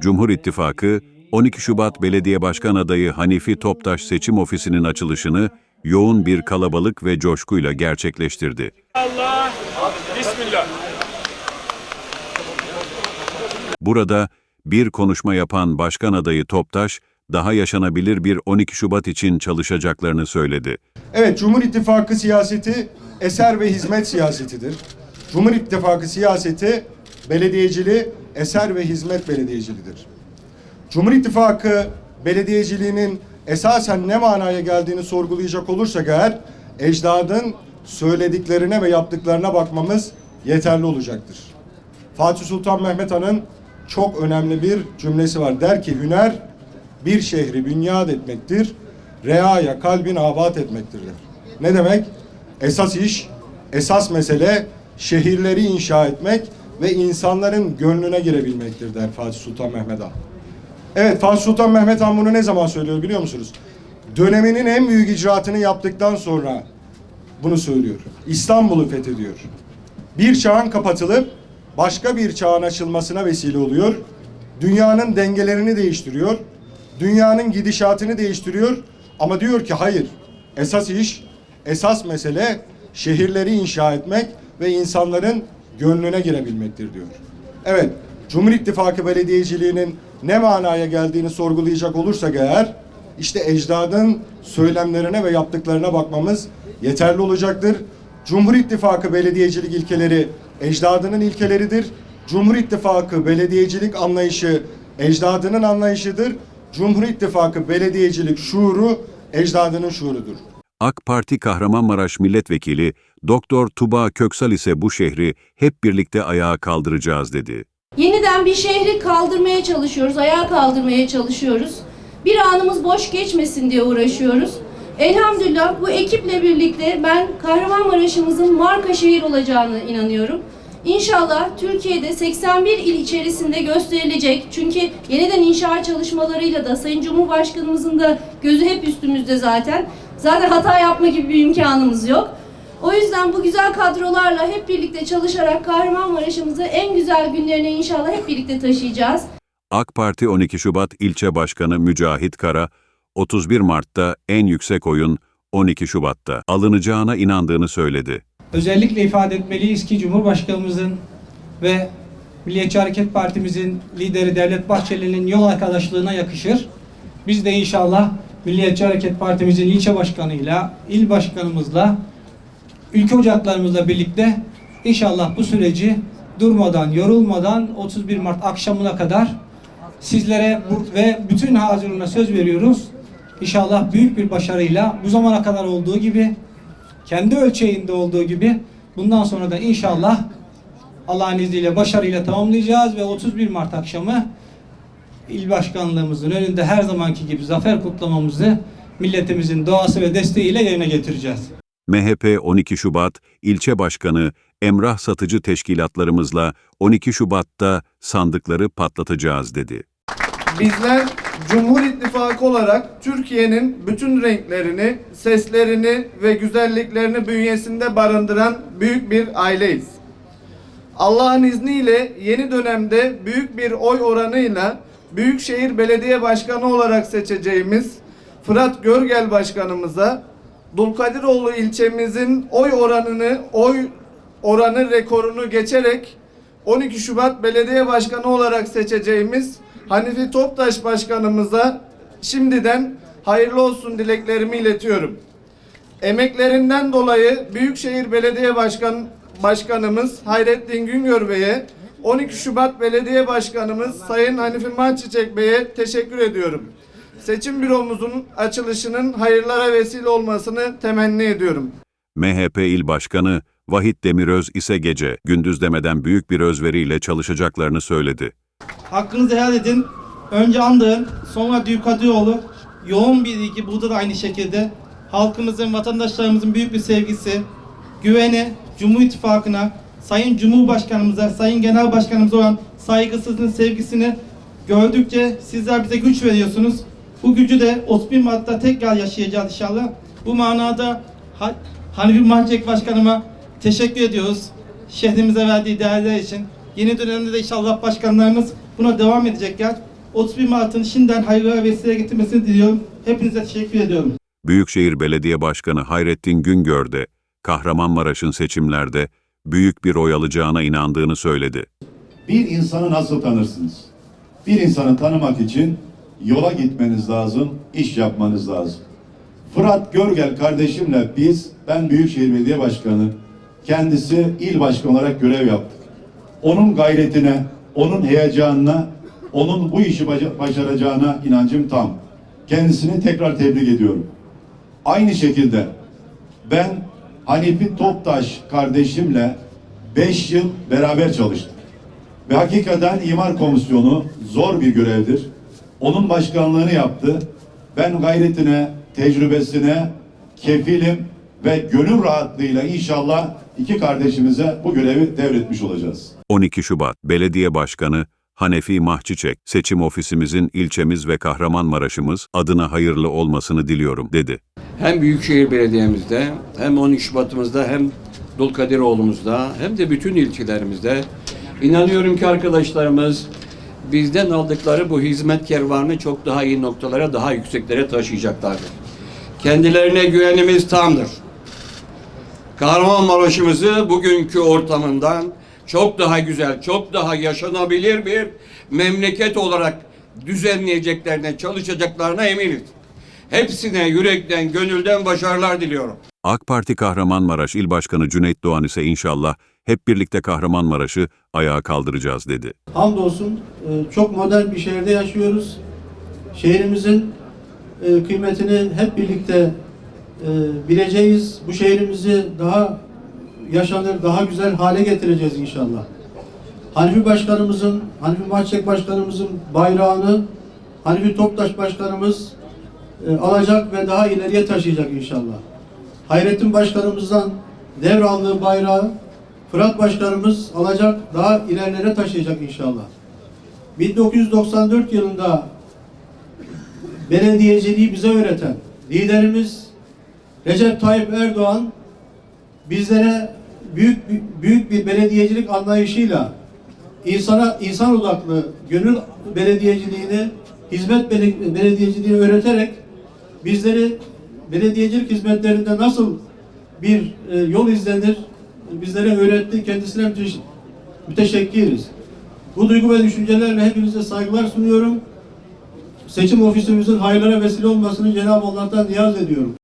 Cumhur İttifakı, 12 Şubat Belediye Başkan Adayı Hanifi Toptaş Seçim Ofisi'nin açılışını yoğun bir kalabalık ve coşkuyla gerçekleştirdi. Allah, Burada bir konuşma yapan Başkan Adayı Toptaş, daha yaşanabilir bir 12 Şubat için çalışacaklarını söyledi. Evet, Cumhur İttifakı siyaseti eser ve hizmet siyasetidir. Cumhur İttifakı siyaseti belediyeciliği eser ve hizmet belediyeciliğidir. Cumhur İttifakı belediyeciliğinin esasen ne manaya geldiğini sorgulayacak olursak eğer ecdadın söylediklerine ve yaptıklarına bakmamız yeterli olacaktır. Fatih Sultan Mehmet Han'ın çok önemli bir cümlesi var. Der ki hüner bir şehri bünyad etmektir. Reaya kalbin abat etmektir der. Ne demek? Esas iş, esas mesele şehirleri inşa etmek ve insanların gönlüne girebilmektir der Fatih Sultan Mehmet Han. Evet Fatih Sultan Mehmet Han bunu ne zaman söylüyor biliyor musunuz? Döneminin en büyük icraatını yaptıktan sonra bunu söylüyor. İstanbul'u fethediyor. Bir çağın kapatılıp başka bir çağın açılmasına vesile oluyor. Dünyanın dengelerini değiştiriyor. Dünyanın gidişatını değiştiriyor. Ama diyor ki hayır. Esas iş, esas mesele şehirleri inşa etmek ve insanların gönlüne girebilmektir diyor. Evet, Cumhur İttifakı belediyeciliğinin ne manaya geldiğini sorgulayacak olursak eğer işte ecdadın söylemlerine ve yaptıklarına bakmamız yeterli olacaktır. Cumhur İttifakı belediyecilik ilkeleri ecdadının ilkeleridir. Cumhur İttifakı belediyecilik anlayışı ecdadının anlayışıdır. Cumhur İttifakı belediyecilik şuuru ecdadının şuurudur. AK Parti Kahramanmaraş Milletvekili Doktor Tuba Köksal ise bu şehri hep birlikte ayağa kaldıracağız dedi. Yeniden bir şehri kaldırmaya çalışıyoruz, ayağa kaldırmaya çalışıyoruz. Bir anımız boş geçmesin diye uğraşıyoruz. Elhamdülillah bu ekiple birlikte ben Kahramanmaraş'ımızın marka şehir olacağını inanıyorum. İnşallah Türkiye'de 81 il içerisinde gösterilecek. Çünkü yeniden inşaat çalışmalarıyla da Sayın Cumhurbaşkanımızın da gözü hep üstümüzde zaten. Zaten hata yapma gibi bir imkanımız yok. O yüzden bu güzel kadrolarla hep birlikte çalışarak Kahramanmaraş'ımızı en güzel günlerine inşallah hep birlikte taşıyacağız. AK Parti 12 Şubat İlçe Başkanı Mücahit Kara, 31 Mart'ta en yüksek oyun 12 Şubat'ta alınacağına inandığını söyledi. Özellikle ifade etmeliyiz ki Cumhurbaşkanımızın ve Milliyetçi Hareket Partimizin lideri Devlet Bahçeli'nin yol arkadaşlığına yakışır. Biz de inşallah Milliyetçi Hareket Partimizin ilçe başkanıyla, il başkanımızla, ülke ocaklarımızla birlikte inşallah bu süreci durmadan, yorulmadan 31 Mart akşamına kadar sizlere ve bütün hazırlığına söz veriyoruz. İnşallah büyük bir başarıyla bu zamana kadar olduğu gibi kendi ölçeğinde olduğu gibi bundan sonra da inşallah Allah'ın izniyle başarıyla tamamlayacağız ve 31 Mart akşamı il başkanlığımızın önünde her zamanki gibi zafer kutlamamızı milletimizin doğası ve desteğiyle yerine getireceğiz. MHP 12 Şubat İlçe Başkanı Emrah Satıcı Teşkilatlarımızla 12 Şubat'ta sandıkları patlatacağız dedi. Bizler Cumhur İttifakı olarak Türkiye'nin bütün renklerini, seslerini ve güzelliklerini bünyesinde barındıran büyük bir aileyiz. Allah'ın izniyle yeni dönemde büyük bir oy oranıyla Büyükşehir Belediye Başkanı olarak seçeceğimiz Fırat Görgel Başkanımıza Dulkadiroğlu ilçemizin oy oranını oy oranı rekorunu geçerek 12 Şubat Belediye Başkanı olarak seçeceğimiz Hanifi Toptaş Başkanımıza şimdiden hayırlı olsun dileklerimi iletiyorum. Emeklerinden dolayı Büyükşehir Belediye Başkan Başkanımız Hayrettin Güngör Bey'e 12 Şubat Belediye Başkanımız Sayın Hanifi Mançiçek Bey'e teşekkür ediyorum. Seçim büromuzun açılışının hayırlara vesile olmasını temenni ediyorum. MHP İl Başkanı Vahit Demiröz ise gece gündüz demeden büyük bir özveriyle çalışacaklarını söyledi. Hakkınızı helal edin. Önce andığın, sonra Dülkadioğlu, yoğun bir ilgi burada da aynı şekilde. Halkımızın, vatandaşlarımızın büyük bir sevgisi, güveni, Cumhur İttifakı'na, Sayın Cumhurbaşkanımıza, Sayın Genel Başkanımıza olan saygısının sevgisini gördükçe sizler bize güç veriyorsunuz. Bu gücü de 31 Mart'ta tekrar yaşayacağız inşallah. Bu manada Ha- Hanifi Mahcek Başkanıma teşekkür ediyoruz. Şehrimize verdiği değerler için. Yeni dönemde de inşallah başkanlarımız buna devam edecekler. 31 Mart'ın şimdiden hayırlara vesile getirmesini diliyorum. Hepinize teşekkür ediyorum. Büyükşehir Belediye Başkanı Hayrettin Güngör de Kahramanmaraş'ın seçimlerde büyük bir oy alacağına inandığını söyledi. Bir insanı nasıl tanırsınız? Bir insanı tanımak için yola gitmeniz lazım, iş yapmanız lazım. Fırat Görgel kardeşimle biz, ben Büyükşehir Belediye Başkanı, kendisi il başkanı olarak görev yaptık. Onun gayretine, onun heyecanına, onun bu işi başaracağına inancım tam. Kendisini tekrar tebrik ediyorum. Aynı şekilde ben Hanifi Toptaş kardeşimle 5 yıl beraber çalıştık. Ve hakikaten imar komisyonu zor bir görevdir. Onun başkanlığını yaptı. Ben gayretine, tecrübesine kefilim ve gönül rahatlığıyla inşallah iki kardeşimize bu görevi devretmiş olacağız. 12 Şubat Belediye Başkanı Hanefi Mahçiçek, seçim ofisimizin ilçemiz ve Kahramanmaraş'ımız adına hayırlı olmasını diliyorum, dedi. hem Büyükşehir Belediye'mizde hem 12 Şubat'ımızda hem Dulkadiroğlu'muzda hem de bütün ilçelerimizde inanıyorum ki arkadaşlarımız bizden aldıkları bu hizmet kervanını çok daha iyi noktalara, daha yükseklere taşıyacaklardır. Kendilerine güvenimiz tamdır. Kahramanmaraş'ımızı bugünkü ortamından çok daha güzel, çok daha yaşanabilir bir memleket olarak düzenleyeceklerine, çalışacaklarına eminiz. Hepsine yürekten, gönülden başarılar diliyorum. AK Parti Kahramanmaraş İl Başkanı Cüneyt Doğan ise inşallah hep birlikte Kahramanmaraş'ı ayağa kaldıracağız, dedi. Hamdolsun e, çok modern bir şehirde yaşıyoruz. Şehrimizin e, kıymetini hep birlikte bileceğiz. Bu şehrimizi daha yaşanır, daha güzel hale getireceğiz inşallah. Hanifi Başkanımızın, Hanifi Mahçek Başkanımızın bayrağını Hanifi Toptaş Başkanımız e, alacak ve daha ileriye taşıyacak inşallah. Hayrettin Başkanımızdan devraldığı bayrağı Fırat Başkanımız alacak, daha ilerlere taşıyacak inşallah. 1994 yılında belediyeciliği bize öğreten liderimiz Recep Tayyip Erdoğan bizlere büyük büyük bir belediyecilik anlayışıyla insana insan odaklı gönül belediyeciliğini, hizmet bele- belediyeciliğini öğreterek bizleri belediyecilik hizmetlerinde nasıl bir e, yol izlenir bizlere öğretti. Kendisine müteş- müteşekkiriz. Bu duygu ve düşüncelerle hepinize saygılar sunuyorum. Seçim ofisimizin hayırlara vesile olmasını Cenab-ı Allah'tan niyaz ediyorum.